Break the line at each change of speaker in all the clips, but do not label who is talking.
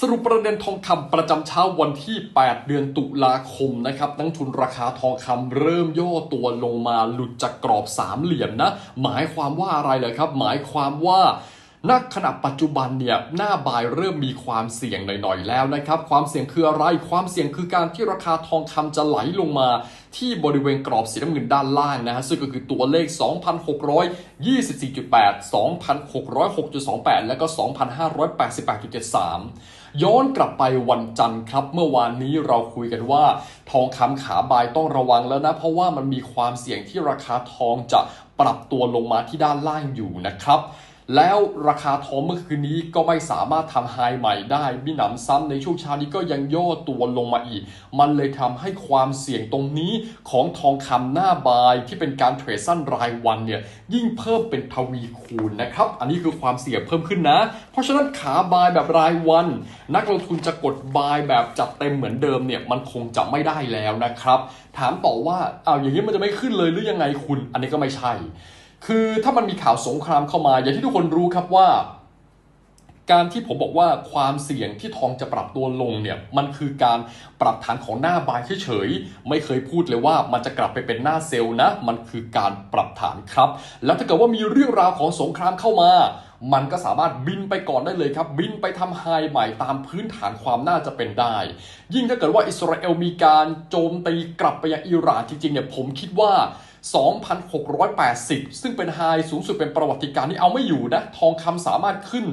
สรุปประเด็นทองคำประจำเช้าวันที่ 8 เดือนตุลาคมนะครับนักทุนราคาทองคำเริ่มย่อตัวลงมาหลุดจากกรอบสามเหลี่ยมนะ หมายความว่าอะไรเลยครับ หมายความว่า ณขณะปัจจุบันเนี่ยหน้าบายเริ่มมีความเสี่ยงหน่อยๆแล้วนะครับ ความเสี่ยงคืออะไร ความเสี่ยงคือการที่ราคาทองคำจะไหลลงมาที่บริเวณกรอบสีน้ำเงินด้านล่างนะฮะซึ่งก็คือตัวเลข 2,624.8 2,606.28 และก็ 2,588.73 ย้อนกลับไปวันจันทร์ครับ เมื่อวานนี้เราคุยกันว่า ทองคำขาบายต้องระวังแล้วนะ เพราะว่ามันมีความเสี่ยงที่ราคาทองจะปรับตัวลงมาที่ด้านล่างอยู่นะครับ แล้วราคาทองเมื่อคืนนี้ก็ไม่สามารถทำไฮใหม่ได้มิหนำซ้ำในช่วงเช้านี้ก็ยังย่อตัวลงมาอีก มันเลยทำให้ความเสี่ยงตรงนี้ของทองคำหน้าบายที่เป็นการเทรดสั้นรายวันเนี่ยยิ่งเพิ่มเป็นทวีคูณนะครับ อันนี้คือความเสี่ยงเพิ่มขึ้นนะ เพราะฉะนั้นขาบายแบบรายวัน นักลงทุนจะกดบายแบบจัดเต็มเหมือนเดิมเนี่ยมันคงจะไม่ได้แล้วนะครับ ถามต่อว่าเอ้าอย่างนี้มันจะไม่ขึ้นเลยหรือยังไงคุณ อันนี้ก็ไม่ใช่ คือถ้ามันมีข่าวสงครามเข้ามา อย่างที่ทุกคนรู้ครับว่า การที่ผมบอกว่าความเสี่ยงที่ทองจะปรับตัวลงเนี่ยมันคือการปรับฐานของหน้าบายเฉยๆไม่เคยพูดเลยว่ามันจะกลับไปเป็นหน้าเซลล์นะ มันคือการปรับฐานครับ แล้วถ้าเกิดว่ามีเรื่องราวของสงครามเข้ามามันก็สามารถบินไปก่อนได้เลยครับ บินไปทำไฮใหม่ตามพื้นฐานความน่าจะเป็นได้ ยิ่งถ้าเกิดว่าอิสราเอลมีการโจมตีกลับไปยังอิหร่านจริงๆเนี่ยผมคิดว่า 2,680 ซึ่งเป็นไฮสูงสุดเป็นประวัติการณ์นี่เอาไม่อยู่นะ ทองคำสามารถขึ้น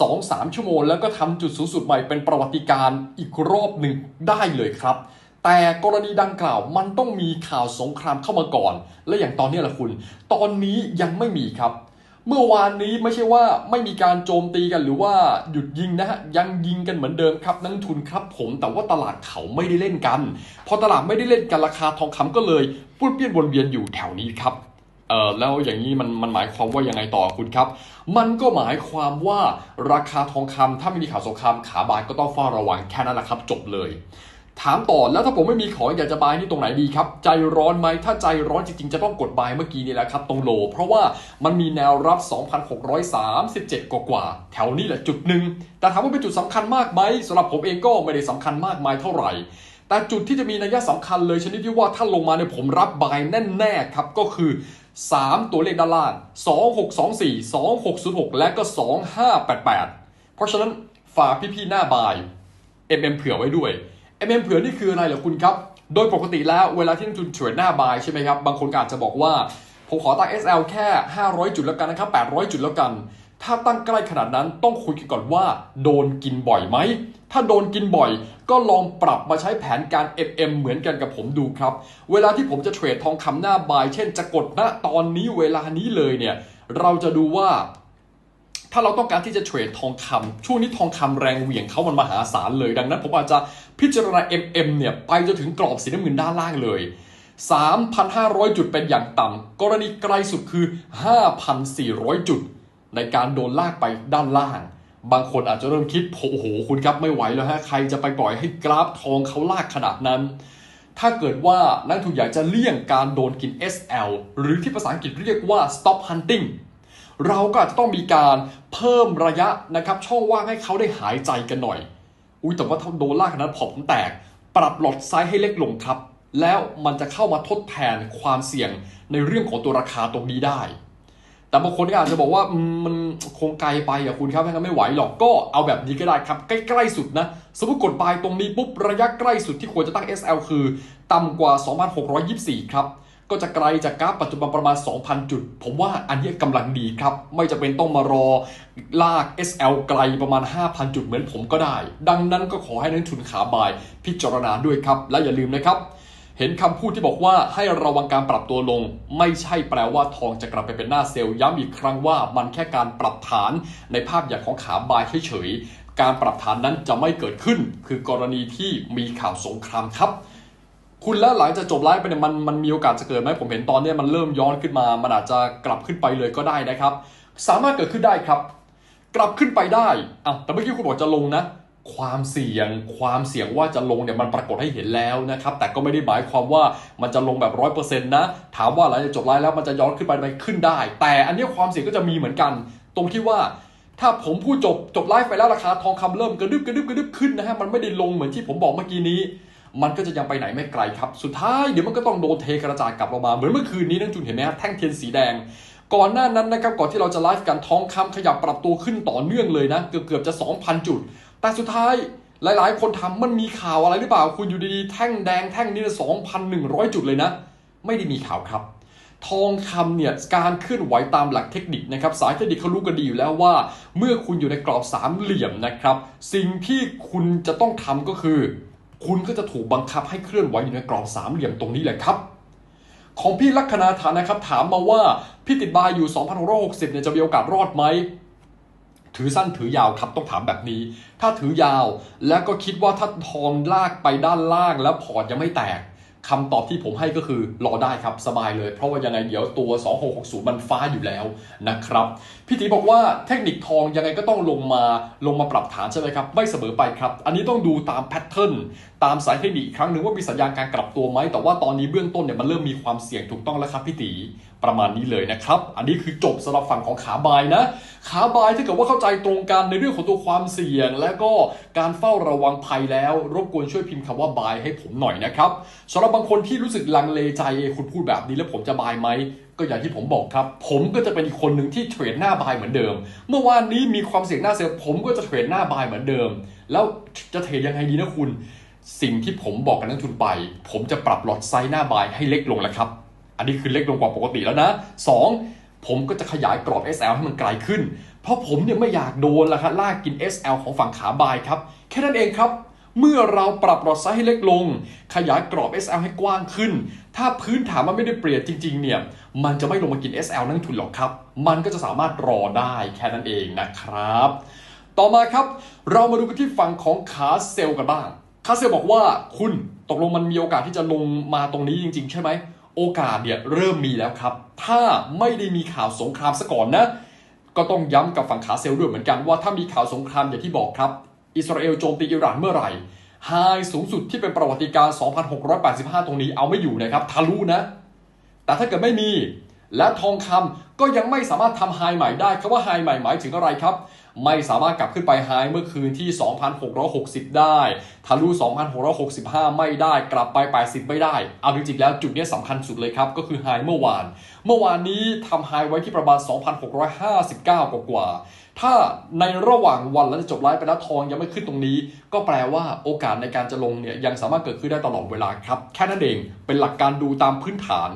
2-3 ชั่วโมง แล้วก็ทำจุดสูงสุดใหม่เป็นประวัติการณ์อีกรอบหนึ่งได้เลยครับ แต่กรณีดังกล่าวมันต้องมีข่าวสงครามเข้ามาก่อน และอย่างตอนนี้แหละคุณ ตอนนี้ยังไม่มีครับ เมื่อวานนี้ไม่ใช่ว่าไม่มีการโจมตีกันหรือว่าหยุดยิงนะฮะยังยิงกันเหมือนเดิมครับนักทุนครับผมแต่ว่าตลาดเขาไม่ได้เล่นกัน พอตลาดไม่ได้เล่นกันราคาทองคำก็เลยปุ้นเปี้ยนวนเวียนอยู่แถวนี้ครับเออแล้วอย่างนี้มันมันหมายความว่ายังไงต่อคุณครับ มันก็หมายความว่าราคาทองคำถ้าไม่มีข่าวสงครามขาบายก็ต้องเฝ้าระวังแค่นั้นแหละครับ จบเลย ถามต่อแล้วถ้าผมไม่มีของอยากจะบายนี่ตรงไหนดีครับ ใจร้อนไหมถ้าใจร้อนจริงๆ จะต้องกดบายเมื่อกี้นี่แหละครับ ตรงโล เพราะว่ามันมีแนวรับ 2,637 กว่ากว่า แถวนี้แหละจุดหนึ่งแต่ถามว่าเป็นจุดสำคัญมากไหมสำหรับผมเองก็ไม่ได้สำคัญมากมายเท่าไหร่ แต่จุดที่จะมีนัยสำคัญเลยชนิดที่ว่าถ้าลงมาเนี่ยผมรับบายแน่ๆครับก็คือ 3 ตัวเลขด้านล่าง 2624 2606 และก็ 2588 เพราะฉะนั้นฝากพี่ๆหน้าบาย MM เผื่อไว้ด้วย MM เผื่อนี่คืออะไรเหรอคุณครับ โดยปกติแล้วเวลาที่นักทุนเทรดหน้าบายใช่ไหมครับ บางคนอาจจะบอกว่า ผมขอตั้ง SL แค่ 500 จุดแล้วกันนะครับ 800 จุดแล้วกัน ถ้าตั้งใกล้ขนาดนั้นต้องคุยกันก่อนว่า โดนกินบ่อยไหม ถ้าโดนกินบ่อย ก็ลองปรับมาใช้แผนการ MM เหมือนกันกับผมดูครับ เวลาที่ผมจะเทรดทองคำหน้าบาย เช่นจะกดณตอนนี้เวลานี้เลยเนี่ยเราจะดูว่า ถ้าเราต้องการที่จะเทรดทองคำช่วงนี้ทองคำแรงเหวี่ยงเขามันมหาศาลเลย ดังนั้นผมอาจจะพิจารณา MM เนี่ยไปจนถึงกรอบสีน้ำเงินด้านล่างเลย3,500 จุดเป็นอย่างต่ำ กรณีไกลสุดคือ 5,400 จุด ในการโดนลากไปด้านล่าง บางคนอาจจะเริ่มคิดโอ้โห คุณครับไม่ไหวแล้วฮะ ใครจะไปปล่อยให้กราฟทองเขาลากขนาดนั้น ถ้าเกิดว่านักทุนอยากจะเลี่ยงการโดนกิน SL หรือที่ภาษาอังกฤษเรียกว่า stop hunting เราก็อาจจะต้องมีการเพิ่มระยะนะครับช่องว่างให้เขาได้หายใจกันหน่อย อุ้ยแต่ว่าถ้าโดนลากขนาดผมแตก ปรับหลอดไซส์ให้เล็กลงครับ แล้วมันจะเข้ามาทดแทนความเสี่ยงในเรื่องของตัวราคาตรงนี้ได้ แต่บางคนก็อาจจะบอกว่ามันคงไกลไปอะคุณครับงั้นไม่ไหวหรอกก็เอาแบบนี้ก็ได้ครับ ใกล้ๆสุดนะ สมมติกดบายตรงนี้ปุ๊บระยะใกล้สุดที่ควรจะตั้ง SL คือ ต่ำกว่า 2,624 ครับ ก็จะไกลจากกราฟปัจจุบันประมาณ 2,000 จุด ผมว่าอันนี้กำลังดีครับ ไม่จะเป็นต้องมารอลาก SL ไกลประมาณ 5,000 จุดเหมือนผมก็ได้ ดังนั้นก็ขอให้นักทุนขาบายพิจารณาด้วยครับ และอย่าลืมนะครับ เห็นคำพูดที่บอกว่าให้ระวังการปรับตัวลง ไม่ใช่แปลว่าทองจะกลับไปเป็นหน้าเซลล์ย้ำอีกครั้งว่ามันแค่การปรับฐานในภาพอย่างของขาบายเฉยๆการปรับฐานนั้นจะไม่เกิดขึ้น คือกรณีที่มีข่าวสงครามครับ คุณแล้วหลังจากจบไลฟ์ไปเนี่ยมันมันมีโอกาสจะเกิดไหมผมเห็นตอนเนี้ยมันเริ่มย้อนขึ้นมา มันอาจจะกลับขึ้นไปเลยก็ได้นะครับ สามารถเกิดขึ้นได้ครับ กลับขึ้นไปได้อะแต่เมื่อกี้คุณบอกจะลงนะ ความเสี่ยง ความเสี่ยงว่าจะลงเนี่ยมันปรากฏให้เห็นแล้วนะครับ แต่ก็ไม่ได้หมายความว่ามันจะลงแบบร้อยเปอร์เซ็นต์นะ ถามว่าหลังจากจบไลฟ์แล้วมันจะย้อนขึ้นไปไหมขึ้นได้ แต่อันนี้ความเสี่ยงก็จะมีเหมือนกัน ตรงที่ว่าถ้าผมพูดจบจบไลฟ์ไปแล้วราคาทองคำเริ่มกระดึบกระดึบกระดึบขึ้นนะฮะมันไม่ได้ลงเหมือนที่ผมบอกเมื่อกี้นี้ มันก็จะยังไปไหนไม่ไกลครับ สุดท้ายเดี๋ยวมันก็ต้องโดนเทกระจายกลับลงมาเหมือนเมื่อคืนนี้นั่นจุนเห็นไหมฮะแท่งเทียนสีแดง ก่อนหน้านั้นนะครับก่อนที่เราจะไลฟ์กันทองคำขยับปรับตัวขึ้นต่อเนื่องเลยนะเกือบเกือบจะ 2,000 จุด แต่สุดท้ายหลาย ๆ คนทำมันมีข่าวอะไรหรือเปล่า คุณอยู่ดีๆแท่งแดงแท่งนี้2,100จุดเลยนะ ไม่ได้มีข่าวครับ ทองคำเนี่ยการเคลื่อนไหวตามหลักเทคนิคนะครับสายเทคนิคเขารู้กันดีอยู่แล้วว่า เมื่อคุณอยู่ในกรอบสามเหลี่ยมนะครับ สิ่งที่คุณจะต้องทำก็คือ คุณก็จะถูกบังคับให้เคลื่อนไหวอยู่ในกรอบสามเหลี่ยมตรงนี้แหละครับ ของพี่ลัคนาฐานนะครับ ถามมาว่าพี่ติดบายอยู่2,660เนี่ยจะมีโอกาสรอดไหมถือสั้นถือยาวครับต้องถามแบบนี้ ถ้าถือยาวแล้วก็คิดว่าถ้าทองลากไปด้านล่างแล้วพอร์ตยังไม่แตก คำตอบที่ผมให้ก็คือรอได้ครับสบายเลย เพราะว่ายังไงเดี๋ยวตัว 2660 มันฟ้าอยู่แล้วนะครับพี่ตีบอกว่าเทคนิคทองยังไงก็ต้องลงมาลงมาปรับฐานใช่ไหมครับ ไม่เสมอไปครับ อันนี้ต้องดูตามแพทเทิร์นตามสายเทคนิคอีกครั้งหนึ่งว่ามีสัญญาณการกลับตัวไหมแต่ว่าตอนนี้เบื้องต้นเนี่ยมันเริ่มมีความเสี่ยงถูกต้องแล้วครับพี่ตีประมาณนี้เลยนะครับ อันนี้คือจบสำหรับฝั่งของขาบายนะ ขาบายถ้าเกิดว่าเข้าใจตรงกันในเรื่องของตัวความเสี่ยง และก็การเฝ้าระวังภัยแล้ว รบกวนช่วยพิมพ์คำว่าบายให้ผมหน่อยนะครับสำหรับบางคนที่รู้สึกลังเลใจคุณพูดแบบนี้แล้วผมจะบายไหมก็อย่างที่ผมบอกครับ ผมก็จะเป็นอีกคนหนึ่งที่เทรดหน้าบายเหมือนเดิม เมื่อวานนี้มีความเสี่ยงหน้าเซลล์ผมก็จะเทรดหน้าบายเหมือนเดิม แล้วจะเทรดยังไงดีนะคุณ สิ่งที่ผมบอกกับนักลงทุนไป ผมจะปรับหลอดไซส์หน้าบายให้เล็กลงแล้วครับ อันนี้คือเล็กลงกว่าปกติแล้วนะ 2. ผมก็จะขยายกรอบ SL ให้มันไกลขึ้น เพราะผมเนี่ยไม่อยากโดนละครับลากกิน SL ของฝั่งขาบายครับ แค่นั้นเองครับ เมื่อเราปรับหลอดไซส์ให้เล็กลง ขยายกรอบ SL ให้กว้างขึ้น ถ้าพื้นฐานมันไม่ได้เปลี่ยนจริงๆ เนี่ยมันจะไม่ลงมากิน SL นักลงทุนหรอกครับ มันก็จะสามารถรอได้แค่นั้นเองนะครับ ต่อมาครับ เรามาดูกันที่ฝั่งของขาเซลล์กันบ้าง ขาเซลบอกว่าคุณตกลงมันมีโอกาสที่จะลงมาตรงนี้จริง ๆ ใช่ไหม โอกาสเนี่ยเริ่มมีแล้วครับ ถ้าไม่ได้มีข่าวสงครามซะก่อนนะ ก็ต้องย้ำกับฝั่งขาเซลด้วยเหมือนกันว่าถ้ามีข่าวสงครามอย่างที่บอกครับ อิสราเอลโจมตีอิหร่านเมื่อไหร่ไฮสูงสุดที่เป็นประวัติการ 2,685 ตรงนี้เอาไม่อยู่นะครับทะลุนะ แต่ถ้าเกิดไม่มีและทองคำก็ยังไม่สามารถทำไฮใหม่ได้คำว่าไฮใหม่หมายถึงอะไรครับ ไม่สามารถกลับขึ้นไปไฮเมื่อคืนที่ 2,660 ได้ ทะลุ 2,665 ไม่ได้กลับไป 80 ไม่ได้ เอาจริงๆแล้วจุดนี้สำคัญสุดเลยครับ ก็คือไฮเมื่อวาน เมื่อวานนี้ทำไฮไว้ที่ประมาณ 2,659 กว่ากว่าๆ ถ้าในระหว่างวันแล้วจะจบไลฟ์ไปแล้วทองยังไม่ขึ้นตรงนี้ ก็แปลว่าโอกาสในการจะลงเนี่ยยังสามารถเกิดขึ้นได้ตลอดเวลาครับแค่นั้นเองเป็นหลักการดูตามพื้นฐาน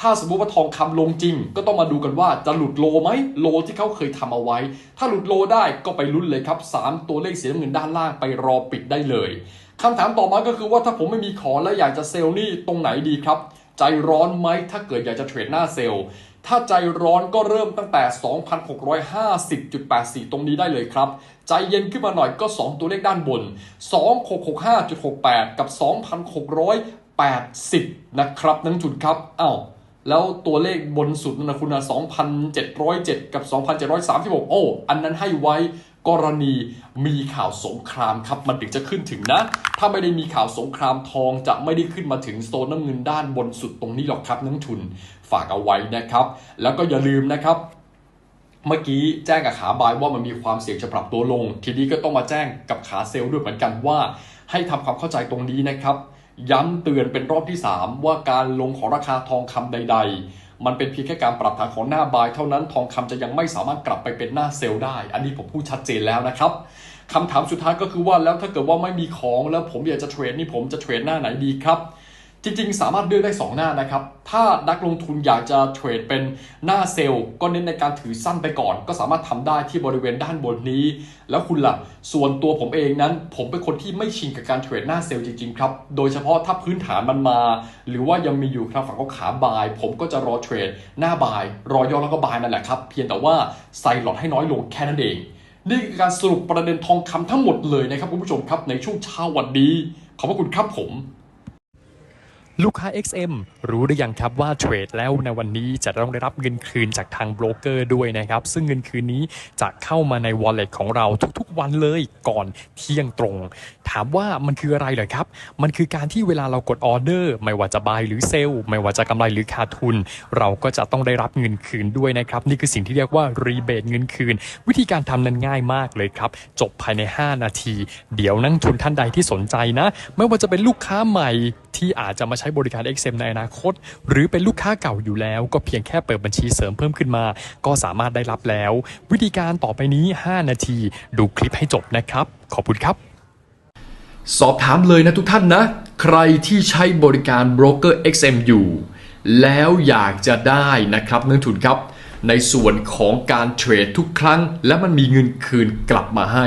ถ้าสมมติว่าทองคำลงจริง ก็ต้องมาดูกันว่าจะหลุดโลไหมโลที่เขาเคยทำเอาไว้ ถ้าหลุดโลได้ก็ไปลุ้นเลยครับ 3 ตัวเลขสีน้ำเงินด้านล่างไปรอปิดได้เลยคำถามต่อมาก็คือว่าถ้าผมไม่มีของแล้วอยากจะเซลล์นี่ตรงไหนดีครับ ใจร้อนไหมถ้าเกิดอยากจะเทรดหน้าเซลล์ ถ้าใจร้อนก็เริ่มตั้งแต่ 2,650.84 ตรงนี้ได้เลยครับ ใจเย็นขึ้นมาหน่อยก็ 2 ตัวเลขด้านบน 2665.68 กับ 2,680 นะครับนักจุดครับอ้าวแล้วตัวเลขบนสุดนั่นนะคุณนะ2,707 กับ 2,736 โอ้ อันนั้นให้ไว้ กรณีมีข่าวสงครามครับมันถึงจะขึ้นถึงนะ ถ้าไม่ได้มีข่าวสงครามทองจะไม่ได้ขึ้นมาถึงโซนน้ำเงินด้านบนสุดตรงนี้หรอกครับนักทุนฝากเอาไว้นะครับ แล้วก็อย่าลืมนะครับเมื่อกี้แจ้งกับขาบายว่ามันมีความเสี่ยงจะปรับตัวลง ทีนี้ก็ต้องมาแจ้งกับขาเซลล์ด้วยเหมือนกันว่า ให้ทำความเข้าใจตรงนี้นะครับ ย้ำเตือนเป็นรอบที่ 3 ว่าการลงของราคาทองคำใด ๆ มันเป็นเพียงแค่การปรับฐานของหน้าบายเท่านั้น ทองคำจะยังไม่สามารถกลับไปเป็นหน้าเซลล์ได้ อันนี้ผมพูดชัดเจนแล้วนะครับคำถามสุดท้ายก็คือว่าแล้วถ้าเกิดว่าไม่มีของแล้วผมอยากจะเทรดนี่ผมจะเทรดหน้าไหนดีครับ จริงๆ สามารถเลือกได้ 2 หน้านะครับ ถ้านักลงทุนอยากจะเทรดเป็นหน้าเซลล์ก็เน้นในการถือสั้นไปก่อน ก็สามารถทำได้ที่บริเวณด้านบนนี้ แล้วคุณล่ะ ส่วนตัวผมเองนั้น ผมเป็นคนที่ไม่ชินกับการเทรดหน้าเซลล์จริงๆครับ โดยเฉพาะถ้าพื้นฐานมันมา หรือว่ายังมีอยู่ทางฝั่งขอขาบาย ผมก็จะรอเทรดหน้าบาย รอย่อแล้วก็บายนั่นแหละครับ เพียงแต่ว่าใส่หลอดให้น้อยลงแค่นั้นเอง นี่คือการสรุปประเด็นทองคำทั้งหมดเลยนะครับคุณผู้ชมครับในช่วงเช้าวันนี้ขอบพระคุณครับผม
ลูกค้า XM รู้หรือยังครับว่าเทรดแล้วในวันนี้จะต้องได้รับเงินคืนจากทางโบรกเกอร์ด้วยนะครับ ซึ่งเงินคืนนี้จะเข้ามาใน wallet ของเราทุกๆ วันเลยก่อนเที่ยงตรง ถามว่ามันคืออะไรเหรอครับ มันคือการที่เวลาเรากดออเดอร์ ไม่ว่าจะบายหรือเซลล์ไม่ว่าจะกำไรหรือขาดทุน เราก็จะต้องได้รับเงินคืนด้วยนะครับ นี่คือสิ่งที่เรียกว่ารีเบทเงินคืน วิธีการทำนั้นง่ายมากเลยครับ จบภายใน 5 นาที เดี๋ยวนักทุนท่านใดที่สนใจนะ ไม่ว่าจะเป็นลูกค้าใหม่ที่อาจจะมาใช้้บริการ XM ในอนาคต หรือเป็นลูกค้าเก่าอยู่แล้ว ก็เพียงแค่เปิดบัญชีเสริมเพิ่มขึ้นมา ก็สามารถได้รับแล้ว วิธีการต่อไปนี้ 5 นาที ดูคลิปให้จบนะครับ ขอบคุณครับ
สอบถามเลยนะทุกท่านนะ ใครที่ใช้บริการโบรกเกอร์ XM อยู่แล้วอยากจะได้นะครับนักลงทุนครับ ในส่วนของการเทรดทุกครั้ง และมันมีเงินคืนกลับมาให้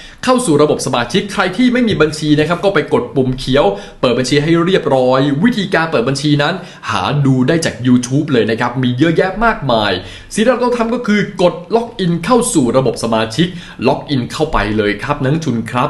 เข้าสู่ระบบสมาชิกใครที่ไม่มีบัญชีนะครับก็ไปกดปุ่มเขียว เปิดบัญชีให้เรียบร้อย วิธีการเปิดบัญชีนั้น หาดูได้จาก YouTube เลยนะครับมีเยอะแยะมากมาย สิ่งที่เราต้องทำก็คือกดล็อกอินเข้าสู่ระบบสมาชิก ล็อกอินเข้าไปเลยครับนังชุนครับ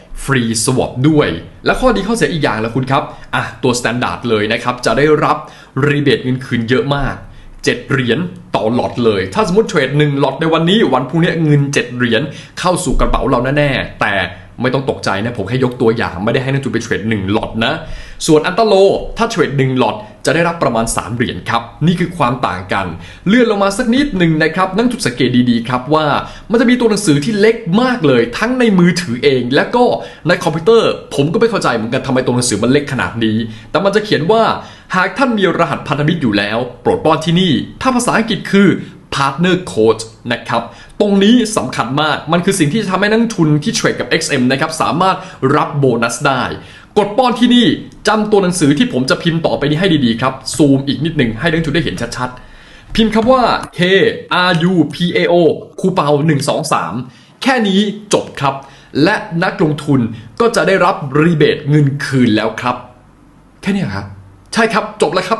ฟรีสวอปด้วย และข้อดีข้อเสียอีกอย่างละคุณครับอะตัวสแตนดาร์ดเลยนะครับ จะได้รับรีเบทเงินคืนเยอะมาก 7 เหรียญต่อหลอดเลย ถ้าสมมติเทรด1หลอดในวันนี้วันพรุ่งนี้เงิน 7 เหรียญเข้าสู่กระเป๋าเราแน่ๆแต่ ไม่ต้องตกใจนะผมแค่ยกตัวอย่างไม่ได้ให้นักทุนไปเทรด1หลอดนะ ส่วนอันตโลถ้าเทรด1หลอดจะได้รับประมาณ 3 เหรียญครับ นี่คือความต่างกัน เลื่อนลงมาสักนิดหนึ่งนะครับ นั่งจุดสังเกตดีๆครับว่ามันจะมีตัวหนังสือที่เล็กมากเลย ทั้งในมือถือเอง และก็ในคอมพิวเตอร์ ผมก็ไม่เข้าใจเหมือนกันทำไมตัวหนังสือมันเล็กขนาดนี้ แต่มันจะเขียนว่าหากท่านมีรหัสพันธมิตรอยู่แล้ว โปรดป้อนที่นี่ ถ้าภาษาอังกฤษคือ Partner Code นะครับ ตรงนี้สำคัญมาก มันคือสิ่งที่จะทำให้นักทุนที่เทรดกับ XM นะครับสามารถรับโบนัสได้ กดป้อนที่นี่จำตัวหนังสือที่ผมจะพิมพ์ต่อไปนี้ให้ดีๆครับ ซูมอีกนิดหนึ่งให้นักทุนได้เห็นชัดๆ พิมพ์คำว่า K R U P A O คูเปา1 2 3 แค่นี้จบครับ และนักลงทุนก็จะได้รับรีเบทเงินคืนแล้วครับ แค่นี้ครับ ใช่ครับจบแล้วครับ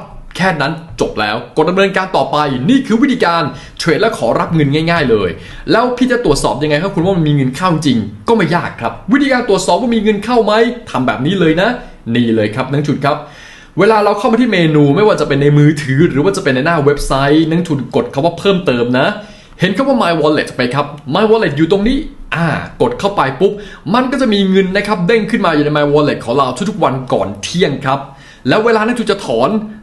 ค่นั้นจบแล้วกดดำเนินการต่อไปนี่คือวิธีการเทรดและขอรับเงินง่าย ๆ เลย แล้วพี่จะตรวจสอบยังไงครับคุณว่ามันมีเงินเข้าจริง ก็ไม่ยากครับ วิธีการตรวจสอบว่ามีเงินเข้าไหมทำแบบนี้เลยนะ นี่เลยครับนังจุดครับเวลาเราเข้ามาที่เมนูไม่ว่าจะเป็นในมือถือ หรือว่าจะเป็นในหน้าเว็บไซต์นังถูกกดคำว่าเพิ่มเติมนะ เห็นคำว่า My Wallet ไปครับ My Wallet อยู่ตรงนี้อ่ากดเข้าไปปุ๊บ มันก็จะมีเงินนะครับเด้งขึ้นมาอยู่ใน My Wallet ของเราทุกๆวันก่อนเที่ยงครับ แล้วเวลานักทุนจะถอน